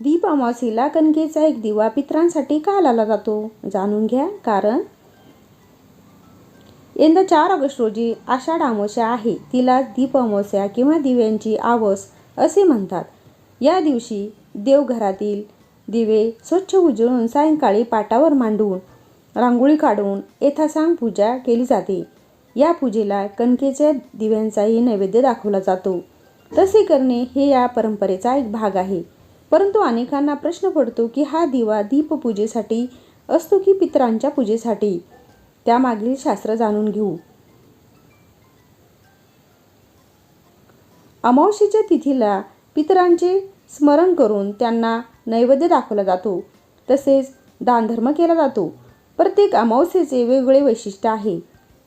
दीप अमावासीला कणकेचा एक दिवा पितरांसाठी का लावला जातो? जाणून घ्या. कारण? यंदा चार ऑगस्ट रोजी आषाढ अमावस्या आहे. तिला दीप अमावस्या किंवा दिव्यांची आवस असे म्हणतात. या दिवशी देवघरातील दिवे स्वच्छ उजळून सायंकाळी पाटावर मांडून रांगोळी काढून यथासांग पूजा केली जाते. या पूजेला कणकेच्या दिव्यांचाही नैवेद्य दाखवला जातो. तसे करणे हे या परंपरेचा एक भाग आहे. परंतु अनेकांना प्रश्न पडतो की हा दिवा दीपपूजेसाठी असतो की पितरांच्या पूजेसाठी? त्यामागील शास्त्र जाणून घेऊ. अमावस्येच्या तिथीला पितरांचे स्मरण करून त्यांना नैवेद्य दाखवला जातो. तसेच दानधर्म केला जातो. प्रत्येक अमावस्येचे वेगवेगळे वैशिष्ट्य आहे.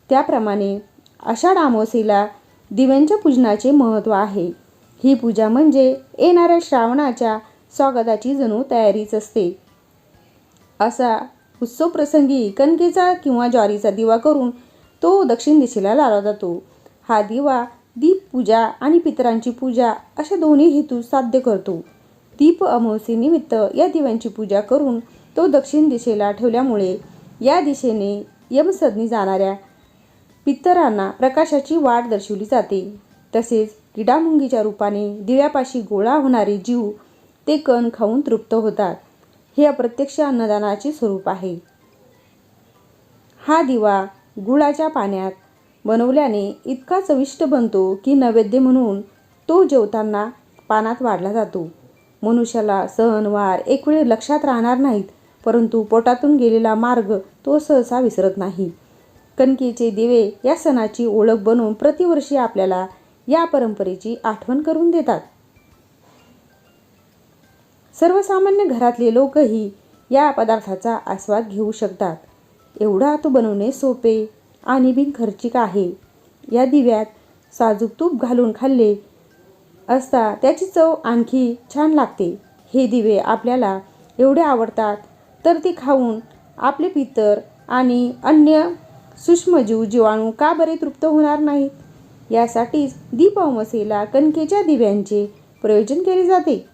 त्याप्रमाणे आषाढ अमावस्येला दिव्यांच्या पूजनाचे महत्त्व आहे. ही पूजा म्हणजे येणाऱ्या श्रावणाच्या स्वागताची जणू तयारीच असते. असा उत्सव प्रसंगी कणकेचा किंवा ज्वारीचा दिवा करून तो दक्षिण दिशेला लावला जातो. हा दिवा दीपपूजा आणि पितरांची पूजा अशा दोन्ही हेतू साध्य करतो. दीप अमावस्येनिमित्त या दिव्यांची पूजा करून तो दक्षिण दिशेला ठेवल्यामुळे या दिशेने यमसदनी जाणाऱ्या पितरांना प्रकाशाची वाट दर्शवली जाते. तसेच किडामुंगीच्या रूपाने दिव्यापाशी गोळा होणारे जीव ते कण खाऊन तृप्त होतात. हे अप्रत्यक्ष अन्नदानाचे स्वरूप आहे. हा दिवा गुळाच्या पाण्यात बनवल्याने इतका चविष्ट बनतो की नैवेद्य म्हणून तो जेवताना पानात वाढला जातो. मनुष्याला सहनवार एक वेळ लक्षात राहणार नाहीत परंतु पोटातून गेलेला मार्ग तो सहसा विसरत नाही. कणकेचे दिवे या सणाची ओळख बनवून प्रतिवर्षी आपल्याला या परंपरेची आठवण करून देतात. सर्वसामान्य घरातले लोकही या पदार्थाचा आस्वाद घेऊ शकतात. एवढा तो बनवणे सोपे आणि बिनखर्चिक आहे. या दिव्यात साजूक तूप घालून खाल्ले असता त्याची चव आणखी छान लागते. हे दिवे आपल्याला एवढे आवडतात तर ते खाऊन आपले पितर आणि अन्य सूक्ष्मजीव जीवाणू का बरे तृप्त होणार नाहीत? यासाठीच दीप अमावस्येला कणकेच्या दिव्यांचे प्रयोजन केले जाते.